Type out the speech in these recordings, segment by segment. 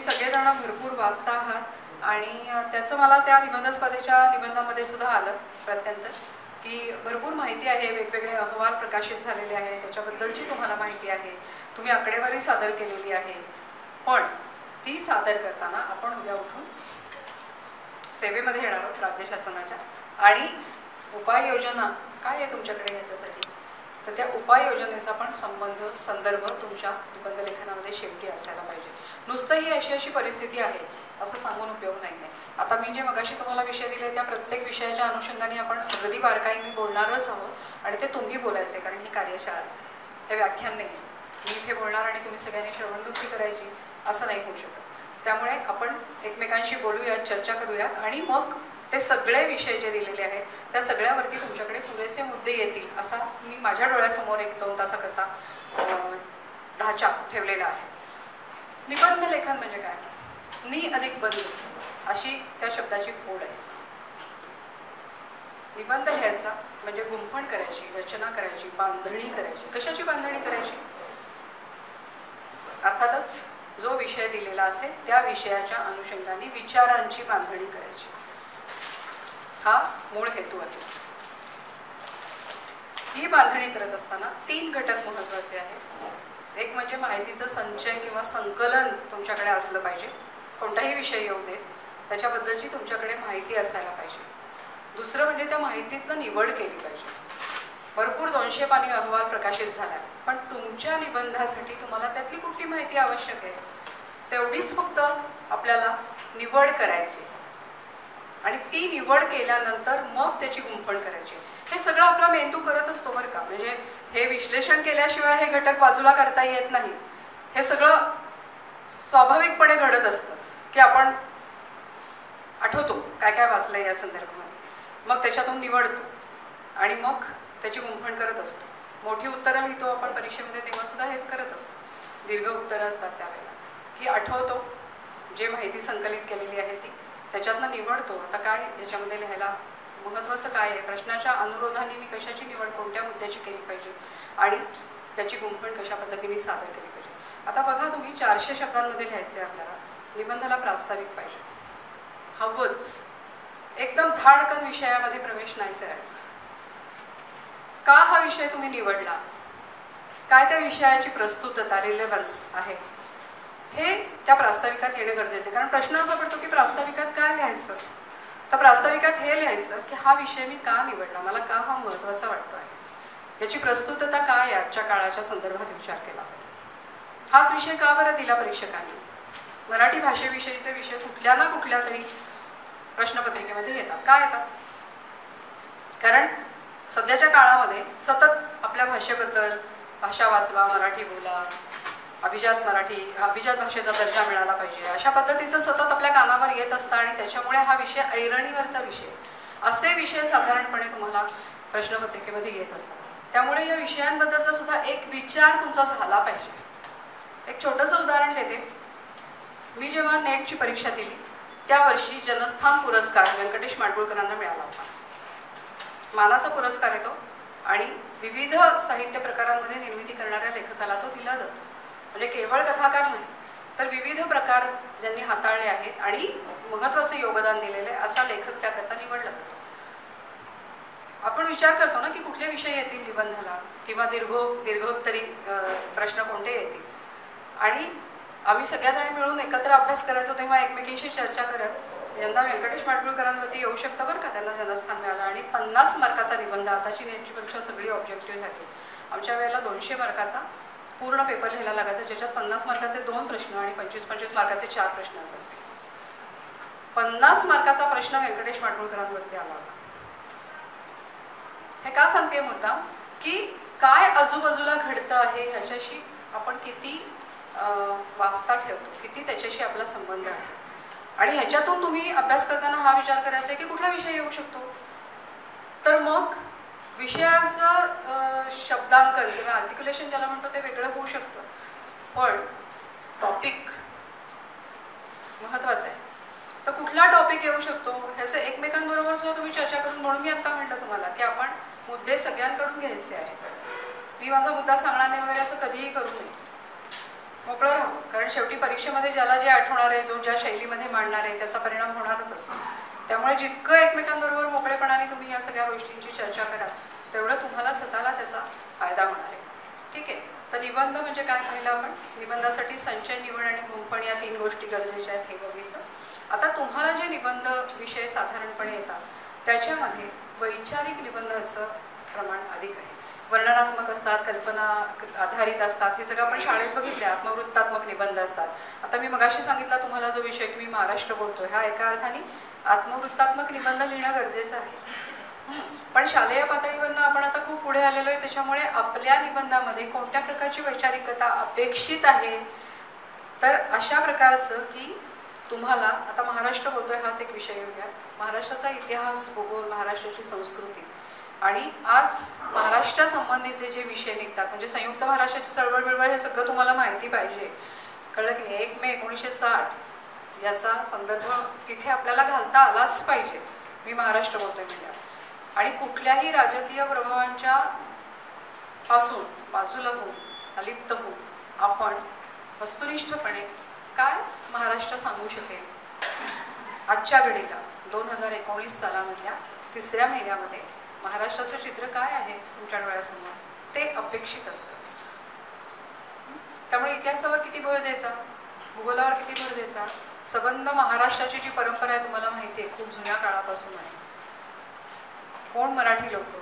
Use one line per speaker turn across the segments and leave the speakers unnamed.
तुम्ही सगळेजण भरपूर वाचता आहात आणि त्याचं मला त्या निबंध स्पर्धेच्या निबंधामध्ये सुद्धा आलं प्रत्यंतर की भरपूर माहिती आहे वेगवेगळे अहवाल प्रकाशित झालेले आहेत त्याच्याबद्दलची तुम्हाला माहिती आहे तुम्ही आकडेवारी सादर केलेली आहे. पण ती सादर करताना आपण उद्या उठून सेवेमध्ये येणार आहोत राज्य शासनाच्या. आणि उपाययोजना काय आहे तुमच्याकडे याच्यासाठी? तर त्या उपाययोजनेचा पण संबंध संदर्भ तुमच्या निबंध लेखनामध्ये शेवटी असायला पाहिजे. नुसतं ही अशी अशी परिस्थिती आहे असं सांगून उपयोग नाही आहे. आता मी जे मगाशी तुम्हाला विषय दिले त्या प्रत्येक विषयाच्या अनुषंगाने आपण अगदी बारकाईने बोलणारच आहोत आणि ते तुम्ही बोलायचे कारण ही कार्यशाळा हे व्याख्यान नाही आहे. मी इथे बोलणार आणि तुम्ही सगळ्यांनी श्रवणभक्ती करायची असं नाही होऊ शकत. त्यामुळे आपण एकमेकांशी बोलूयात चर्चा करूयात आणि मग ते सगळे विषय जे दिलेले आहेत त्या सगळ्यावरती तुमच्याकडे पुरेसे मुद्दे येतील असा मी माझ्या डोळ्यासमोर एक दोन तासाकरता ढाचा ठेवलेला आहे. निबंध लेखन म्हणजे काय? नि अधिक बंध अशी त्या शब्दाची फोड आहे. निबंध लिहायचा म्हणजे गुंफण करायची रचना करायची बांधणी करायची. कशाची बांधणी करायची? अर्थातच जो विषय दिलेला असेल त्या विषयाच्या अनुषंगाने विचारांची बांधणी करायची. हा मूळ हेतू आहे. ही बांधणी करत असताना तीन घटक महत्त्वाचे आहेत. एक म्हणजे माहितीचं संचय किंवा संकलन तुमच्याकडे असलं पाहिजे. कोणताही विषय येऊ देत त्याच्याबद्दलची तुमच्याकडे माहिती असायला पाहिजे. दुसरं म्हणजे त्या माहितीतनं निवड केली पाहिजे. भरपूर दोनशे पाणी अहवाल प्रकाशित झाला पण तुमच्या निबंधासाठी तुम्हाला त्यातली कुठली माहिती आवश्यक आहे? तेवढीच फक्त आपल्याला निवड करायची आणि ती निवड केल्यानंतर मग त्याची गुंफण करायची. हे सगळं आपला मेंदू करत असतो बरं का. म्हणजे हे विश्लेषण केल्याशिवाय हे घटक बाजूला करता येत नाही हे सगळं स्वाभाविकपणे घडत असतं की आपण आठवतो काय काय वाचलं या संदर्भामध्ये. मग त्याच्यातून निवडतो आणि मग त्याची गुंफण करत असतो. मोठी उत्तरं लिहितो आपण परीक्षेमध्ये तेव्हासुद्धा हेच करत असतो. दीर्घ उत्तरं असतात त्यावेळेला. की आठवतो जे माहिती संकलित केलेली आहे ती. त्याच्यातनं निवडतो. आता काय याच्यामध्ये लिहायला महत्त्वाचं काय आहे? प्रश्नाच्या अनुरोधाने मी कशाची निवड कोणत्या मुद्द्याची केली पाहिजे? आणि त्याची गुंफण कशा पद्धतीने सादर केली पाहिजे? आता बघा तुम्ही चारशे शब्दांमध्ये लिहायचे आहे आपल्याला. निबंधाला प्रास्ताविक पाहिजे. हवंच. एकदम धाडकन विषयामध्ये प्रवेश नाही करायचा. का हा विषय तुम्ही निवडला? काय त्या विषयाची प्रस्तुतता रिलेव्हन्स आहे? हे त्या प्रास्ताविकात येणं गरजेचं आहे. कारण प्रश्न असा पडतो की प्रास्ताविकात काय लिहायचं? तर प्रास्ताविकात हे लिहायचं की हा विषय मी का निवडला? मला का हा महत्त्वाचा वाटतो आहे? याची प्रस्तुतता काय आहे आजच्या काळाच्या संदर्भात विचार केला? हाच विषय का बरं दिला परीक्षकांनी? मराठी भाषेविषयीचे विषय कुठल्या ना कुठल्या तरी प्रश्नपत्रिकेमध्ये येतात. का येतात? कारण सध्याच्या काळामध्ये सतत आपल्या भाषेबद्दल भाषा वाचवा मराठी बोला अभिजात मराठी अभिजात भाषेचा दर्जा मिळाला पाहिजे. अशा पद्धतीचं सतत आपल्या कानावर येत असतं आणि त्याच्यामुळे हा विषय ऐरणीवरचा विषय. असे विषय साधारणपणे तुम्हाला प्रश्नपत्रिकेमध्ये येत असतात. त्यामुळे या विषयांबद्दलचा सुद्धा एक विचार तुमचा झाला पाहिजे. एक छोटंसं उदाहरण देते. मी जेव्हा नेटची परीक्षा दिली त्या वर्षी जनस्थान पुरस्कार व्यंकटेश माडगुळकरांना मिळाला होता. मानाचा पुरस्कार येतो आणि विविध साहित्य प्रकारांमध्ये निर्मिती करणाऱ्या लेखकाला तो दिला जातो. म्हणजे केवळ कथाकार नाही तर विविध प्रकार ज्यांनी हाताळले आहेत आणि महत्त्वाचं योगदान दिलेलं आहे असा लेखक त्या कथा निवडला. आपण विचार करतो ना की कुठले विषय येतील निबंधाला किंवा दीर्घो दीर्घोत्तरी प्रश्न कोणते येतील? आणि आम्ही सगळ्याजणी मिळून एकत्र अभ्यास करायचो तेव्हा एकमेकींशी चर्चा करत यंदा व्यंकटेश माडगुळकरांवरती येऊ शकतं बरं का? त्यांना जनस्थान मिळालं आणि पन्नास मार्काचा निबंध आताची नेटची परीक्षा सगळी ऑब्जेक्टिव्ह झाली. आमच्या वेळेला दोनशे मार्काचा पूर्ण पेपर लिहायला लागायचा ज्याच्यात पन्नास मार्काचे दोन प्रश्न आणि पंचवीस पंचवीस मार्काचे चार प्रश्न असायचे. पन्नास मार्काचा प्रश्न व्यंकटेश माडगुळकरांवरती आला होता. हे का सांगते मुद्दा की काय आजूबाजूला घडतं आहे ह्याच्याशी आपण किती वाचता ठेवतो किती त्याच्याशी आपला संबंध आहे. आणि ह्याच्यातून तुम्ही अभ्यास करताना हा विचार करायचा आहे की कुठला विषय येऊ शकतो? तर मग विषयाचं शब्दांकन किंवा आर्टिक्युलेशन ज्याला म्हणतो ते वेगळं होऊ शकतं. पण टॉपिक महत्त्वाचं आहे. तर कुठला टॉपिक येऊ शकतो? ह्याचं एकमेकांबरोबर सुद्धा तुम्ही चर्चा करून म्हणून मी आत्ता म्हणलं तुम्हाला की आपण मुद्दे सगळ्यांकडून घ्यायचे आहेत. मी माझा मुद्दा सांगणार नाही वगैरे असं कधीही करू नये. मोकळं राहू. कारण शेवटी परीक्षेमध्ये ज्याला जे आठवणार आहे जो ज्या शैलीमध्ये मांडणार आहे त्याचा परिणाम होणारच असतो. त्यामुळे जितकं एकमेकांबरोबर मोकळेपणाने तुम्ही या सगळ्या गोष्टींची चर्चा कराल तेवढं तुम्हाला स्वतःला त्याचा फायदा होणार आहे. ठीक आहे? तर निबंध म्हणजे काय पाहिलं आपण? निबंधासाठी संचय निवड आणि गुंफण या तीन गोष्टी गरजेच्या आहेत हे बघितलं. आता तुम्हाला जे निबंध विषय साधारणपणे येतात त्याच्यामध्ये वैचारिक निबंधाचं प्रमाण अधिक आहे. वर्णनात्मक असतात कल्पना आधारित असतात हे सगळं आपण शाळेत बघितले आत्मवृत्तात्मक निबंध असतात. आता मी मगाशी सांगितला तुम्हाला जो विषय की मी महाराष्ट्र बोलतो ह्या एका अर्थाने आत्मवृत्तात्मक निबंध लिहिणं गरजेचं आहे. पण शालेय पातळीवरनं आपण आता खूप पुढे आलेलो आहे त्याच्यामुळे आपल्या निबंधामध्ये कोणत्या प्रकारची वैचारिकता अपेक्षित आहे? तर अशा प्रकारचं की तुम्हाला आता महाराष्ट्र बोलतोय हाच एक विषय घेऊया. महाराष्ट्राचा इतिहास भूगोल महाराष्ट्राची संस्कृती. आणि आज महाराष्ट्रासंबंधीचे जे विषय निघतात म्हणजे संयुक्त महाराष्ट्राची चळवळ बिळवळ हे सगळं तुम्हाला माहिती पाहिजे. कळलं की नाही? एक मे एकोणीसशे साठ याचा संदर्भ तिथे आपल्याला घालता आलाच पाहिजे. मी महाराष्ट्र बोलतोय म्हणजे आणि कुठल्याही राजकीय प्रभावांच्या पासून बाजूला होऊन अलिप्त होऊन आपण वस्तुनिष्ठपणे काय महाराष्ट्र सांगू शकेल? आजच्या घडीला दोन हजार एकोणीस सालामधल्या तिसऱ्या महिन्यामध्ये महाराष्ट्राचं चित्र काय आहे तुमच्या डोळ्यासमोर? ते अपेक्षित असतं. त्यामुळे इतिहासावर किती भर द्यायचा? भूगोलावर किती भर द्यायचा? संबंध महाराष्ट्राची जी परंपरा आहे तुम्हाला माहिती आहे खूप जुन्या काळापासून आहे. कोण मराठी लोक?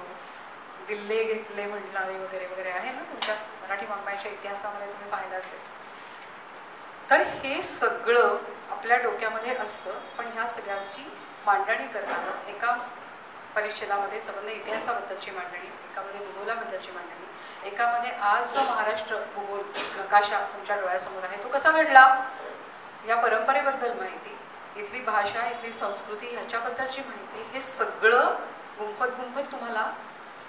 दिल्ले घेतले म्हणणारे वगैरे वगैरे आहे ना तुमच्या मराठी वाङ्मयाच्या इतिहासामध्ये तुम्ही पाहिलं असेल. तर हे सगळं आपल्या डोक्यामध्ये असतं पण ह्या सगळ्याची मांडणी करताना एका परिच्छेदामध्ये संबंध इतिहासाबद्दलची मांडणी एकामध्ये भूगोलाबद्दलची मांडणी एकामध्ये आज जो महाराष्ट्र भूगोल नकाशा तुमच्या डोळ्यासमोर आहे तो कसा घडला? या परंपरेबद्दल माहिती इथली भाषा इथली संस्कृती ह्याच्याबद्दलची माहिती हे सगळं गुंफत गुंफत तुम्हाला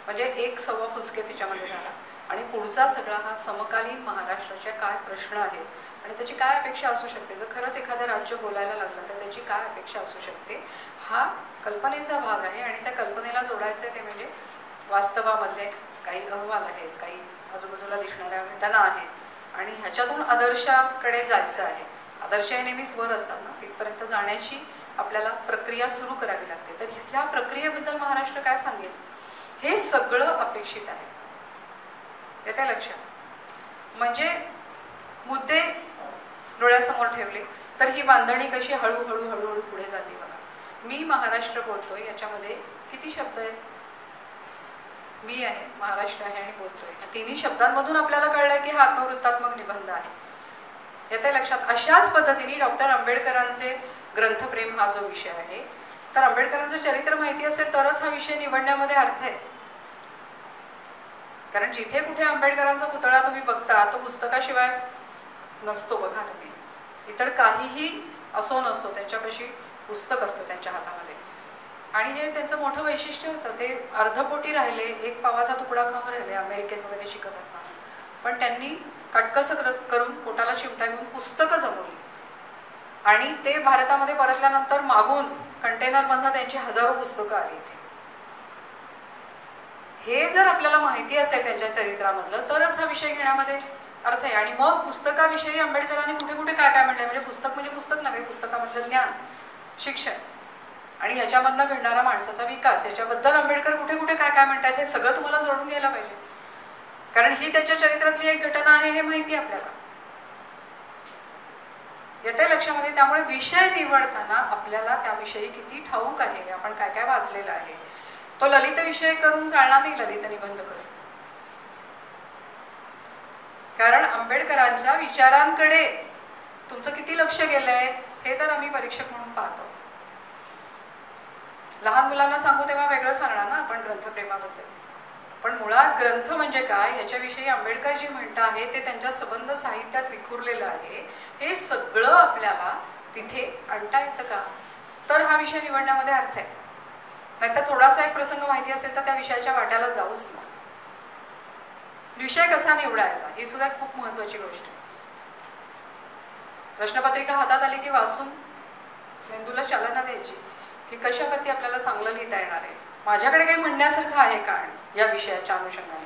म्हणजे एक सव्वा फुसके पिच्यामध्ये झाला. आणि पुढचा सगळा हा समकालीन महाराष्ट्राच्या काय प्रश्न आहेत आणि त्याची काय अपेक्षा असू शकते? जर खरंच एखादं राज्य बोलायला लागलं तर त्याची काय अपेक्षा असू शकते? हा कल्पनेचा भाग आहे आणि त्या कल्पनेला जोडायचे ते म्हणजे वास्तवामधले काही अहवाल आहेत काही आजूबाजूला दिसणाऱ्या घटना आहेत आणि ह्याच्यातून आदर्शाकडे जायचं आहे. आदर्श हे नेहमीच वर असतात ना तिथपर्यंत जाण्याची आपल्याला प्रक्रिया सुरू करावी लागते. तर ह्या प्रक्रियेबद्दल महाराष्ट्र काय सांगेल? हे सगळं अपेक्षित आहे. येते लक्षात म्हणजे मुद्दे डोळ्यासमोर ठेवले तर ही बांधणी कशी हळूहळू हळूहळू पुढे झाली बघा. मी महाराष्ट्र बोलतोय याच्यामध्ये किती शब्द आहेत? मी आहे महाराष्ट्र आहे आणि बोलतोय. तिन्ही शब्दांमधून आपल्याला कळलं की हा आत्मवृत्तात्मक निबंध आहे. येते लक्षात? अशाच पद्धतीने डॉक्टर आंबेडकरांचे ग्रंथप्रेम हा जो विषय आहे तर आंबेडकरांचं चरित्र माहिती असेल तरच हा विषय निवडण्यामध्ये अर्थ आहे. कारण जिथे कुठे आंबेडकरांचा पुतळा तुम्ही बघता तो पुस्तकाशिवाय नसतो बघा तुम्ही. इतर काहीही असो नसो त्यांच्यापाशी पुस्तक असतं त्यांच्या हातामध्ये. आणि हे त्यांचं मोठं वैशिष्ट्य होतं ते अर्धपोटी राहिले एक पावाचा तुकडा खाऊन राहिले अमेरिकेत वगैरे शिकत असताना. पण त्यांनी काटकसं करून पोटाला चिमटा घेऊन पुस्तकं जमवली. आणि ते भारतामध्ये परतल्यानंतर मागून कंटेनरमधनं त्यांची हजारो पुस्तकं आली इथे. हे जर आपल्याला माहिती असेल त्यांच्या चरित्रामधलं तरच हा विषय घेण्यामध्ये अर्थ आहे. आणि मग पुस्तकाविषयी आंबेडकरांनी कुठे कुठे काय काय म्हटलंय म्हणजे पुस्तक म्हणजे पुस्तक नव्हे पुस्तकामधलं ज्ञान शिक्षण. आणि ह्याच्यामधनं घडणारा माणसाचा विकास याच्याबद्दल आंबेडकर कुठे कुठे काय काय म्हणतात हे सगळं तुम्हाला जोडून घ्यायला पाहिजे. कारण ही त्याच्या चरित्रातली एक घटना आहे हे माहिती आपल्याला. येते लक्षामध्ये. त्यामुळे विषय निवडताना आपल्याला त्याविषयी किती ठाऊक आहे आपण काय काय वाचलेलं आहे तो ललित विषय करून चालणार नाही ललित निबंध करून. कारण आंबेडकरांच्या विचारांकडे तुमचं किती लक्ष गेलंय हे तर आम्ही परीक्षक म्हणून पाहतो. लहान मुलांना सांगू तेव्हा वेगळं सांगणार ना आपण ग्रंथप्रेमाबद्दल. पण मुळात ग्रंथ म्हणजे काय? याच्याविषयी आंबेडकर जी म्हणत आहे ते त्यांच्या संबंध साहित्यात विखुरलेलं आहे. हे सगळं आपल्याला तिथे आणता येतं का? तर हा विषय निवडण्यामध्ये अर्थ आहे. नाहीतर थोडासा एक प्रसंग माहिती असेल तर त्या विषयाच्या वाट्याला जाऊच ना विषय कसा निवडायचा? ही सुद्धा खूप महत्वाची गोष्ट आहे. प्रश्नपत्रिका हातात आली की वाचून मेंदूला चालना द्यायची. की कशावरती आपल्याला चांगलं लिहिता येणार आहे? माझ्याकडे काही म्हणण्यासारखं आहे का या विषयाच्या अनुषंगाने?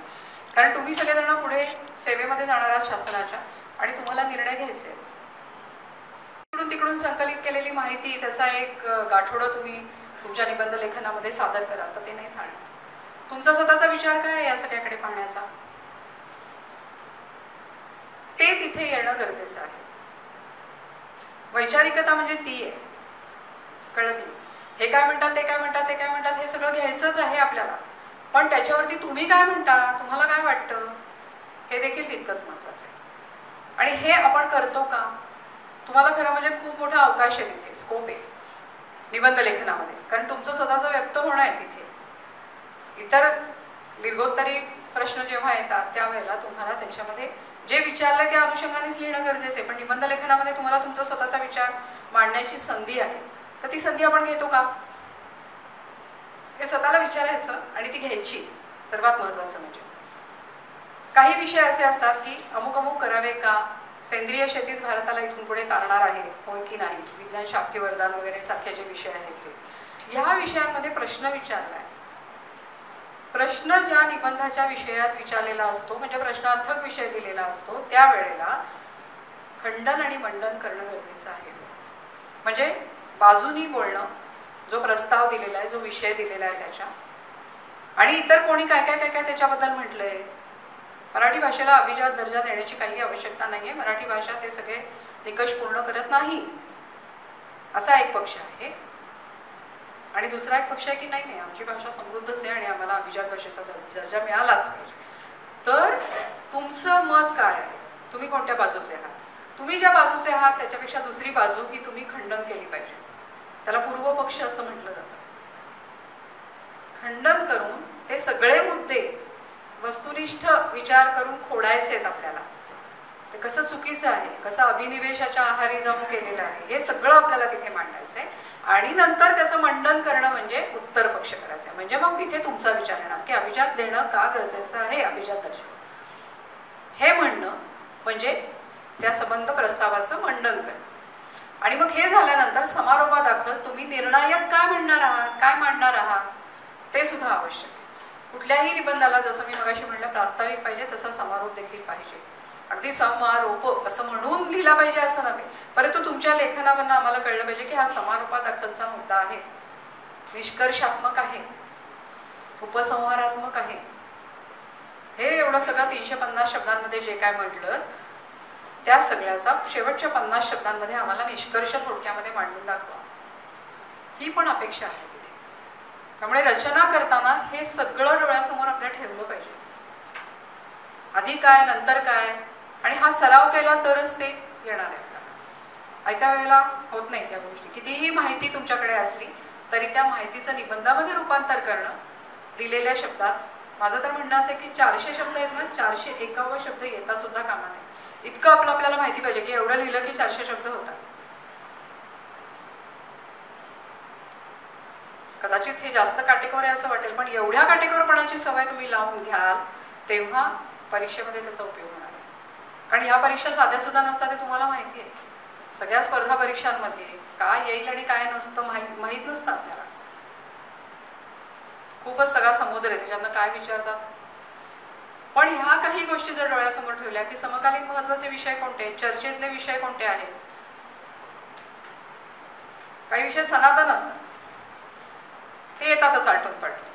कारण तुम्ही सगळेजण पुढे सेवेमध्ये जाणार आहात शासनाच्या आणि तुम्हाला निर्णय घ्यायचे इकडून तिकडून तिकडून संकलित केलेली माहिती त्याचा एक गाठोडं तुम्ही तुमच्या निबंध लेखनामध्ये सादर कराल तर ते नाही चालणार. तुमचा स्वतःचा विचार काय आहे या सगळ्याकडे पाहण्याचा? ते तिथे येणं गरजेचं आहे. वैचारिकता म्हणजे ती आहे. कळत नाही. हे काय म्हणतात ते काय म्हणतात ते काय म्हणतात हे सगळं घ्यायचंच आहे आपल्याला. पण त्याच्यावरती तुम्ही काय म्हणता? तुम्हाला काय वाटतं? हे देखील तितकंच महत्त्वाचं आहे. आणि हे आपण करतो का? तुम्हाला खरं म्हणजे खूप मोठा अवकाश आहे तिथे स्कोप आहे. निबंध लेखनामध्ये. कारण तुमचं स्वतःचं व्यक्त होणं आहे तिथे. इतर दीर्घोत्तरी प्रश्न जेव्हा येतात त्यावेळेला तुम्हाला त्याच्यामध्ये जे विचारलं त्या अनुषंगानेच लिहिणं गरजेचं आहे. पण निबंध लेखनामध्ये तुम्हाला तुमचा स्वतःचा विचार मांडण्याची संधी आहे. तर ती संधी आपण घेतो का? हे स्वतःला विचारायचं आणि ती घ्यायची. सर्वात महत्त्वाचं म्हणजे. काही विषय असे असतात की अमुक अमुक करावे का? सेंद्रिय शेतीच भारताला इथून पुढे तारणार आहे. होय की नाही? विज्ञान शापकी वरदान वगैरे सारखे जे विषय आहेत ते. ह्या विषयांमध्ये प्रश्न विचारलाय. प्रश्न ज्या निबंधाच्या विषयात विचारलेला असतो म्हणजे प्रश्नार्थक विषय दिलेला असतो त्यावेळेला खंडन आणि मंडन करणं गरजेचं आहे. म्हणजे बाजूनी बोलणं जो प्रस्ताव दिलेला आहे जो विषय दिलेला आहे त्याच्या. आणि इतर कोणी काय काय काय काय त्याच्याबद्दल म्हटलंय? मराठी भाषेला अभिजात दर्जा देण्याची काही आवश्यकता नाही आहे मराठी भाषा ते सगळे निकष पूर्ण करत नाही. असा एक पक्ष आहे. आणि दुसरा एक पक्ष आहे की नाही नाही आमची भाषा समृद्धच आहे आणि आम्हाला अभिजात भाषेचा दर्जा मिळालाच पाहिजे. तर तुमचं मत काय आहे? तुम्ही कोणत्या बाजूचे आहात? तुम्ही ज्या बाजूचे आहात त्याच्यापेक्षा दुसरी बाजू ही तुम्ही खंडन केली पाहिजे. त्याला पूर्व पक्ष असं म्हटलं जातं. खंडन करून ते सगळे मुद्दे वस्तुनिष्ठ विचार करून खोडायचे आहेत आपल्याला. ते कसं चुकीचं आहे कसं अभिनिवेशाच्या आहारी जाऊन केलेलं आहे हे सगळं आपल्याला तिथे मांडायचं आहे. आणि नंतर त्याचं मंडन करणं म्हणजे उत्तर पक्ष करायचं आहे. म्हणजे मग तिथे तुमचा विचार येणार की अभिजात देणं का गरजेचं आहे अभिजात दर्शन हे म्हणणं म्हणजे त्या संबंध प्रस्तावाचं मंडन करणं. आणि मग हे झाल्यानंतर समारोपादाखल तुम्ही निर्णायक काय म्हणणार आहात? काय मांडणार आहात? ते सुद्धा आवश्यक आहे. कुठल्याही निबंधाला जसं मी मगाशी म्हणलं प्रास्ताविक पाहिजे तसा समारोप देखील पाहिजे. अगदी समारोप असं म्हणून लिहिला पाहिजे असं नव्हे. परंतु तुमच्या लेखनावरनं आम्हाला कळलं पाहिजे की हा समारोपादाखलचा मुद्दा आहे. निष्कर्षात्मक आहे. उपसंहारात्मक आहे. हे एवढं सगळं तीनशे पन्नास शब्दांमध्ये जे काय म्हटलं त्या सगळ्याचा शेवटच्या पन्नास शब्दांमध्ये आम्हाला निष्कर्ष थोडक्यामध्ये मांडून दाखवा. ही पण अपेक्षा आहे तिथे. त्यामुळे रचना करताना हे सगळं डोळ्यासमोर आपल्याला ठेवलं पाहिजे. आधी काय नंतर काय आणि हा सराव केला तरच ते येणार आहे. आयत्या वेळेला होत नाही त्या गोष्टी. कितीही माहिती तुमच्याकडे असली तरी त्या माहितीचं निबंधामध्ये रूपांतर करणं दिलेल्या शब्दात. माझं तर म्हणणं असं की चारशे शब्द आहेत ना चारशे एकावं शब्द येता सुद्धा कामा नाही इतकं आपलं आपल्याला माहिती पाहिजे की एवढं लिहिलं की चारशे शब्द होतात. कदाचित हे जास्त काटेकोर आहे असं वाटेल पण एवढ्या काटेकोरपणाची सवय तुम्ही लावून घ्याल तेव्हा परीक्षेमध्ये त्याचा उपयोग होणार आहे. कारण ह्या परीक्षा साध्या सुद्धा नसतात ते तुम्हाला माहिती आहे. सगळ्या स्पर्धा परीक्षांमध्ये काय येईल आणि काय नसतं माहीत माहीत नसतं आपल्याला. खूपच सगळा समुद्र आहे त्याच्यातनं काय विचारतात? पण ह्या काही गोष्टी जर डोळ्यासमोर ठेवल्या की समकालीन महत्त्वाचे विषय कोणते? चर्चेतले विषय कोणते आहेत? काही विषय सनातन असतात. ते येतातच आठवण पडलं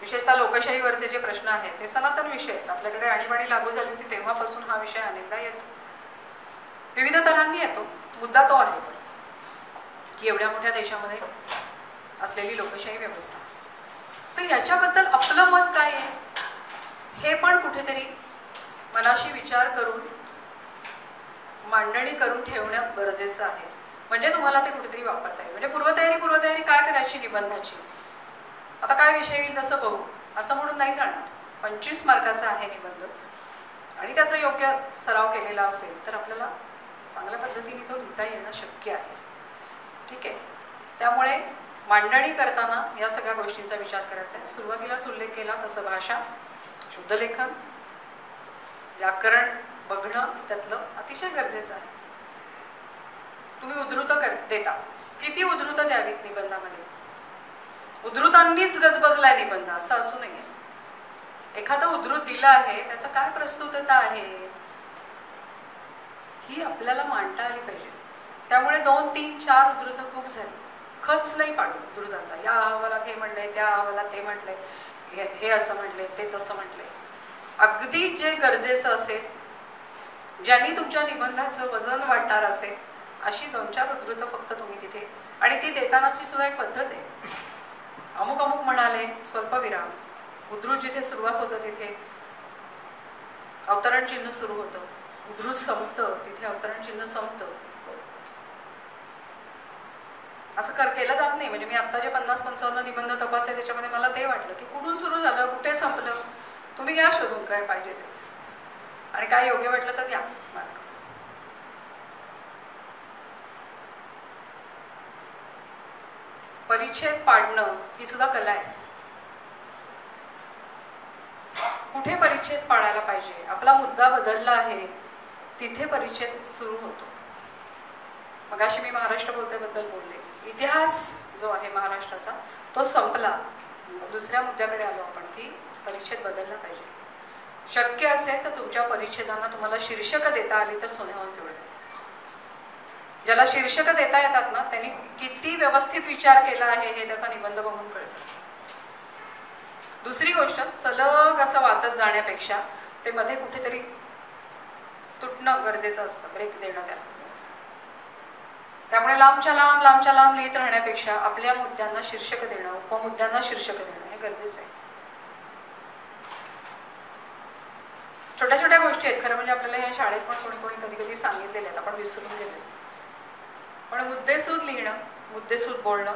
विशेषतः लोकशाहीवरचे जे प्रश्न आहेत ते सनातन विषय आहेत. आपल्याकडे आणीबाणी लागू झाली होती तेव्हापासून हा विषय अनेकदा येतो. विविध तऱ्हांनी येतो. मुद्दा तो आहे. की एवढ्या मोठ्या देशामध्ये असलेली लोकशाही व्यवस्था. तर याच्याबद्दल आपलं मत काय आहे? हे पण कुठेतरी मनाशी विचार करून मांडणी करून ठेवणं गरजेचं आहे. म्हणजे तुम्हाला ते कुठेतरी वापरता येईल. म्हणजे पूर्वतयारी पूर्वतयारी काय करायची निबंधाची? आता काय विषय येईल तसं बघू. असं म्हणून नाही जाणार पंचवीस मार्काचा आहे निबंध. आणि त्याचा योग्य सराव केलेला असेल तर आपल्याला चांगल्या पद्धतीने तो लिहिता येणं शक्य आहे. ठीक आहे? त्यामुळे मांडणी करताना या सगळ्या गोष्टींचा विचार करायचा आहे. सुरुवातीलाच उल्लेख केला तसं भाषा. शुद्धलेखन व्याकरण बघणं त्यातलं अतिशय गरजेचं आहे. तुम्ही उद्धृत कर देता. किती उद्धृत द्यावीत निबंधामध्ये? उद्धृतांनीच गजबजलाय निबंध असं असू नये. एखादं उद्धृत दिलं आहे त्याचं काय प्रस्तुतता आहे? ही आपल्याला मांडता आली पाहिजे. त्यामुळे दोन तीन चार उद्धृत खूप झाली. खच नाही पाडू उद्धृतांचा. या अहवालात हे म्हणलंय त्या अहवालात ते म्हणलंय. हे हे असं म्हटले ते तसं म्हटले अगदी जे गरजेचं असेल ज्यांनी तुमच्या निबंधाचं वजन वाढणार असेल अशी दोन चार उद्धृतं फक्त तुम्ही तिथे. आणि ती देतानाची सुद्धा एक पद्धत आहे. अमुक अमुक म्हणाले स्वल्पविराम. उद्धृत जिथे सुरुवात होतं तिथे अवतरण चिन्ह सुरू होतं. उद्धृत संपतं तिथे अवतरण चिन्ह संपतं. असं कर केलं जात नाही. म्हणजे मी आत्ता जे पन्नास पंचावन्न निबंध तपासले त्याच्यामध्ये मला ते वाटलं की कुठून सुरू झालं कुठे संपलं? तुम्ही घ्या शोधून काय पाहिजे ते. आणि काय योग्य वाटलं तर घ्या. मार्क. परिच्छेद पाडणं ही सुद्धा कला आहे. कुठे परिच्छेद पाडायला पाहिजे? आपला मुद्दा बदलला आहे तिथे परिच्छेद सुरू होतो. मगाशी मी महाराष्ट्र बोलतेबद्दल बोलले. इतिहास जो आहे महाराष्ट्राचा तो संपला. दुसऱ्या मुद्द्याकडे आलो आपण की परिच्छेद बदलला पाहिजे. शक्य असेल तर तुमच्या परिच्छेदांना तुम्हाला शीर्षक देता आली तर सोन्याहून पिवळे. ज्याला शीर्षक देता येतात ना त्यांनी किती व्यवस्थित विचार केला आहे हे त्याचा निबंध बघून कळतं. दुसरी गोष्ट सलग असं वाचत जाण्यापेक्षा ते मध्ये कुठेतरी तुटणं गरजेचं असतं ब्रेक देणं त्याला. त्यामुळे लांबच्या लांब लांबच्या लांब लिहित राहण्यापेक्षा आपल्या मुद्द्यांना शीर्षक देणं उपमुद्द्यांना शीर्षक देणं हे गरजेचं आहे. छोट्या छोट्या गोष्टी आहेत. खरं म्हणजे आपल्याला ह्या शाळेत पण कोणी कोणी कधी कधी सांगितलेले आहेत. आपण विसरून गेले पण मुद्देसूद लिहिणं मुद्देसूद बोलणं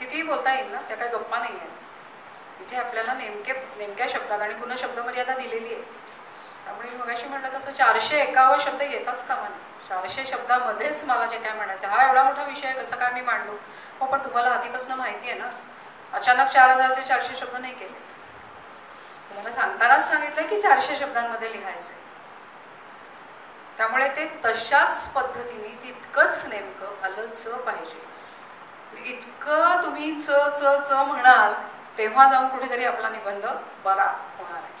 कितीही बोलता येईल ना त्या काही गप्पा नाही आहेत. इथे आपल्याला नेमके नेमक्या शब्दात आणि पुन्हा शब्दमर्यादा दिलेली आहे. त्यामुळे मग अशी म्हटलं तसं चारशे एकावं शब्द येताच कामा नाही चारशे शब्दामध्येच मला जे काय म्हणायचं हा एवढा मोठा विषय कसं काय मी मांडू? हो पण तुम्हाला आधीपासून माहिती आहे ना? अचानक चार हजारचे चारशे शब्द नाही केले. तुम्हाला सांगतानाच सांगितलं की चारशे शब्दांमध्ये लिहायचं त्यामुळे ते तशाच पद्धतीने तितकंच नेमकं आलंच पाहिजे. इतकं तुम्ही च च च म्हणाल तेव्हा जाऊन कुठेतरी आपला निबंध बरा होणार आहे.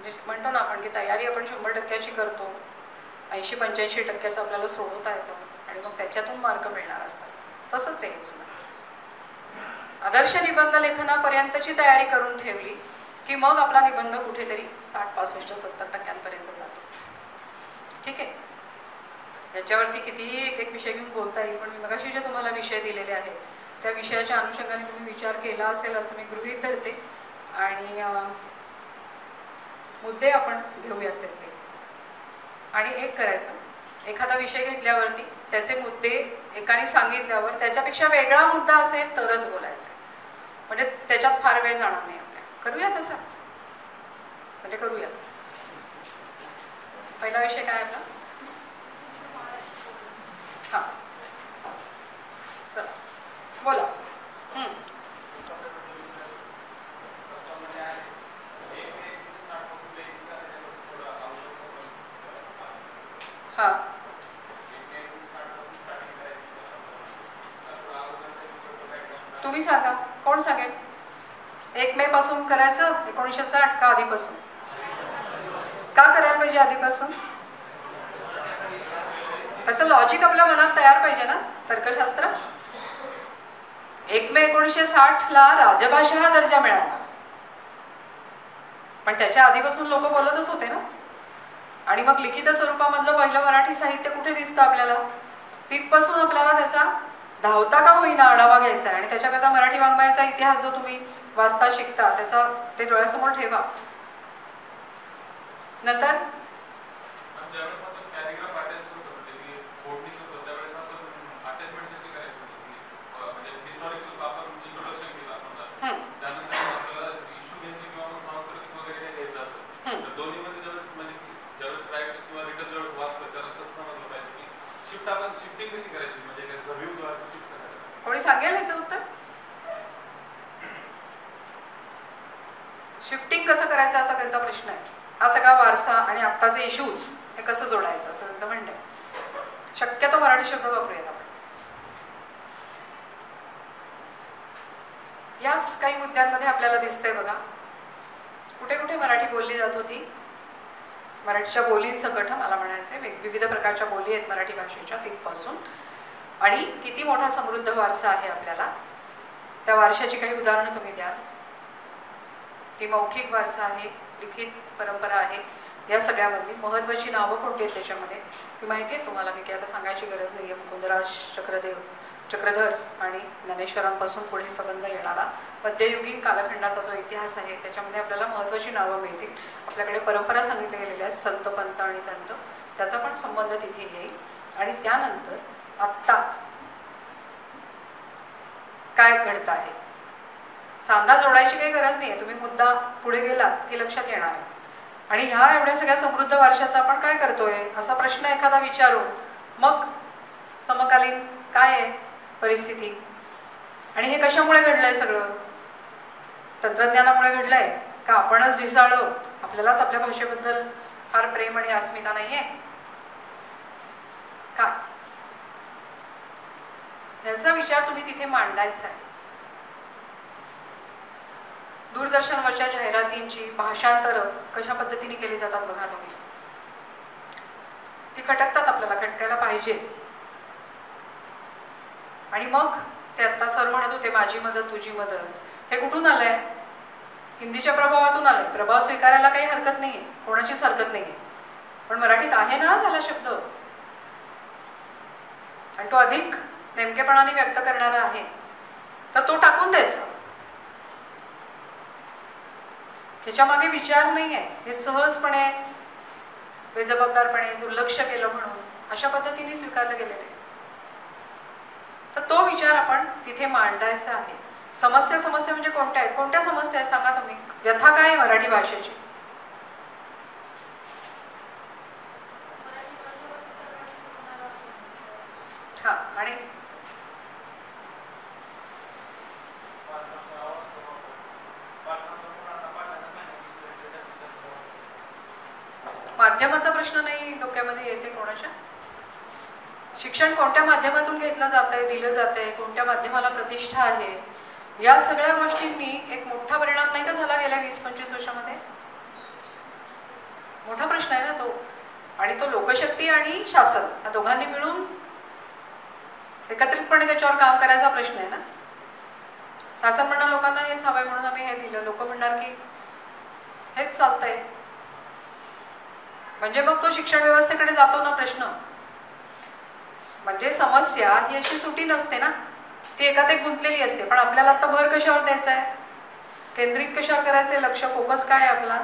म्हणजे म्हणतो ना आपण की तयारी आपण शंभर टक्क्याची करतो. ऐंशी पंच्याऐंशी टक्क्याचं आपल्याला सोडवता येतं आणि मग त्याच्यातून मार्क मिळणार असतात. तसंच आहे हेच आदर्श निबंध लेखनापर्यंतची तयारी करून ठेवली की मग आपला निबंध कुठेतरी साठ पासष्ट सत्तर टक्क्यांपर्यंत जातो. ठीक आहे? याच्यावरती कितीही एक एक विषय घेऊन बोलता येईल पण मी मगाशी जे तुम्हाला विषय दिलेले आहेत त्या विषयाच्या अनुषंगाने तुम्ही विचार केला असेल असं मी गृहीत धरते. आणि मुद्दे आपण घेऊयात त्यातले आणि एक करायचं. एखादा विषय घेतल्यावरती त्याचे मुद्दे एकाने सांगितल्यावर त्याच्यापेक्षा वेगळा मुद्दा असेल तरच बोलायचं. म्हणजे त्याच्यात फार वेळ जाणार नाही आपल्या. करूया तसं म्हणजे करूयात. पहिला विषय काय आपला? हां. चला. बोला. हा. हां तुम्ही सांगा कोण सांगेल? एक मे पासून करायचं एकोणीसशे साठ का आधीपासून? का करायला पाहिजे आधीपासून? त्याचं लॉजिक आपल्या मनात तयार पाहिजे ना तर्कशास्त्र? एक मे एकोणीसशे साठला राजभाषा हा दर्जा मिळाला. पण त्याच्या आधीपासून लोक बोलतच होते ना? आणि मग लिखित स्वरूपामधलं पहिलं मराठी साहित्य कुठे दिसतं आपल्याला? तिथपासून आपल्याला त्याचा धावता का होईना आढावा घ्यायचा आहे? आणि त्याच्याकरता मराठी वाङ्मयाचा इतिहास जो तुम्ही वाचता शिकता त्याचा ते डोळ्यासमोर ठेवा. नंतर? हं, हं.
शिफ्टिंग कशी करायची म्हणजे रिव्ह्यू शिफ्ट करायची
कोणी सांगेल याचं उत्तर शिफ्टिंग कसं करायचं असा त्यांचा प्रश्न आहे. हा सगळा वारसा आणि आत्ताचे इश्यूज हे कसं जोडायचं असं त्यांचं म्हणणं आहे. शक्यतो मराठी शब्द वापरूयात आपण. याच काही मुद्द्यांमध्ये आपल्याला दिसतंय बघा. कुठे कुठे मराठी बोलली जात होती. मराठीच्या बोलींसकट मला म्हणायचं आहे विविध प्रकारच्या बोली आहेत मराठी भाषेच्या तिथपासून. आणि किती मोठा समृद्ध वारसा आहे आपल्याला. त्या वारशाची काही उदाहरणं तुम्ही द्याल. ती मौखिक वारसा आहे लिखित परंपरा आहे या सगळ्यामधली महत्त्वाची नावं कोणती आहेत त्याच्यामध्ये? ती माहिती आहे तुम्हाला मी की आता सांगायची गरज नाही आहे मुकुंदराज चक्रदेव चक्रधर आणि ज्ञानेश्वरांपासून पुढे संबंध येणारा मध्ययुगीन कालखंडाचा जो इतिहास आहे त्याच्यामध्ये आपल्याला महत्त्वाची नावं मिळतील. आपल्याकडे परंपरा सांगितल्या गेलेल्या आहेत संत पंत आणि तंत त्याचा पण संबंध तिथे येईल. आणि त्यानंतर आत्ता काय घडतं आहे? सांधा जोडायची काही गरज नाही आहे तुम्ही मुद्दा पुढे गेलात की लक्षात येणार आहे. आणि ह्या एवढ्या सगळ्या समृद्ध वारशाचा आपण काय करतोय? असा प्रश्न एखादा विचारून मग समकालीन काय आहे परिस्थिती? आणि हे कशामुळे घडलंय सगळं? तंत्रज्ञानामुळे घडलंय? का आपणच ढिसाळलो? आपल्यालाच आपल्या भाषेबद्दल फार प्रेम आणि अस्मिता नाहीये? का? याचा विचार तुम्ही तिथे मांडायचा आहे. दूरदर्शनवरच्या जाहिरातींची भाषांतरं कशा पद्धतीने केली जातात बघा तुम्ही. ती खटकतात आपल्याला खटकायला पाहिजे. आणि मग ते आत्ता सर म्हणत होते माझी मदत तुझी मदत. हे कुठून आलंय? हिंदीच्या प्रभावातून आलंय. प्रभाव स्वीकारायला काही हरकत नाहीये. कोणाचीच हरकत नाहीये. पण मराठीत आहे ना त्याला शब्द? आणि तो अधिक नेमकेपणाने व्यक्त करणारा आहे. तर तो टाकून द्यायचा. ह्याच्यामागे विचार नाही आहे हे सहजपणे बेजबाबदारपणे दुर्लक्ष केलं म्हणून अशा पद्धतीने स्वीकारलं गेलेलं आहे. तर तो विचार आपण तिथे मांडायचा आहे. समस्या समस्या म्हणजे कोणत्या आहेत? कोणत्या समस्या आहेत? सांगा तुम्ही. व्यथा काय आहे मराठी भाषेची हा आणि माध्यमाचा प्रश्न नाही डोक्यामध्ये येते कोणाच्या शिक्षण कोणत्या माध्यमातून घेतलं जात आहे दिलं जात आहे कोणत्या माध्यमाला प्रतिष्ठा आहे या सगळ्या गोष्टींनी एक मोठा परिणाम नाही का झाला गेल्या वीस पंचवीस वर्षामध्ये? मोठा प्रश्न आहे ना तो. आणि तो लोकशक्ती आणि शासन या दोघांनी मिळून एकत्रितपणे त्याच्यावर काम करायचा प्रश्न आहे ना? शासन म्हणणार लोकांना हेच हवंय म्हणून आम्ही हे दिलं. लोक म्हणणार की हेच चालतंय. म्हणजे मग तो शिक्षण व्यवस्थेकडे जातो ना प्रश्न. म्हणजे समस्या ही अशी सुटी नसते ना. ती एकात एक गुंतलेली असते. पण आपल्याला आता भर कशावर द्यायचा आहे केंद्रित कशावर करायचं आहे लक्ष? फोकस काय आहे आपला?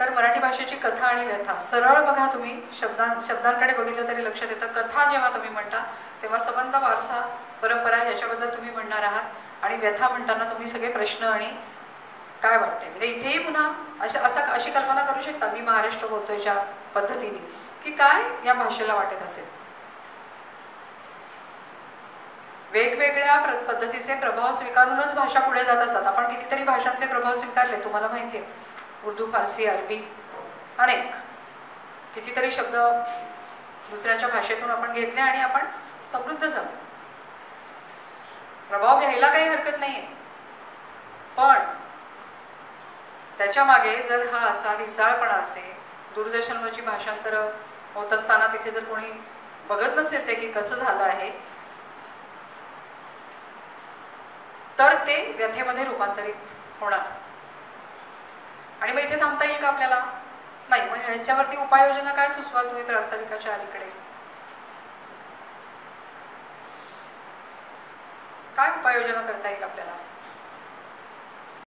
तर मराठी भाषेची कथा आणि व्यथा. सरळ बघा तुम्ही. शब्दां शब्दांकडे बघितलं तरी लक्षात येतं कथा जेव्हा तुम्ही म्हणता तेव्हा संबंध वारसा परंपरा ह्याच्याबद्दल तुम्ही म्हणणार आहात. आणि व्यथा म्हणताना तुम्ही सगळे प्रश्न आणि काय वाटते म्हणजे इथेही पुन्हा अशा असं अशी कल्पना करू शकता. मी महाराष्ट्र बोलतोय ज्या पद्धतीने. की काय या भाषेला वाटत असेल? वेगवेगळ्या प्र पद्धतीचे प्रभाव स्वीकारूनच भाषा पुढे जात असतात. आपण कितीतरी भाषांचे प्रभाव स्वीकारले तुम्हाला माहिती आहे उर्दू फारसी अरबी अनेक. कितीतरी शब्द दुसऱ्यांच्या भाषेतून आपण घेतले आणि आपण समृद्ध झालो. प्रभाव घ्यायला काही हरकत नाही पण त्याच्यामागे जर हा असा ढिसाळपणा असेल दूरदर्शनवरची भाषांतरं होत असताना तिथे जर कोणी बघत नसेल ते की कसं झालं आहे तर ते व्यथेमध्ये रूपांतरित होणार. आणि मग इथे थांबता येईल का आपल्याला? नाही मग ह्याच्यावरती उपाययोजना काय सुचवाल तुम्ही प्रास्ताविकाच्या अलीकडे? काय उपाययोजना करता येईल आपल्याला?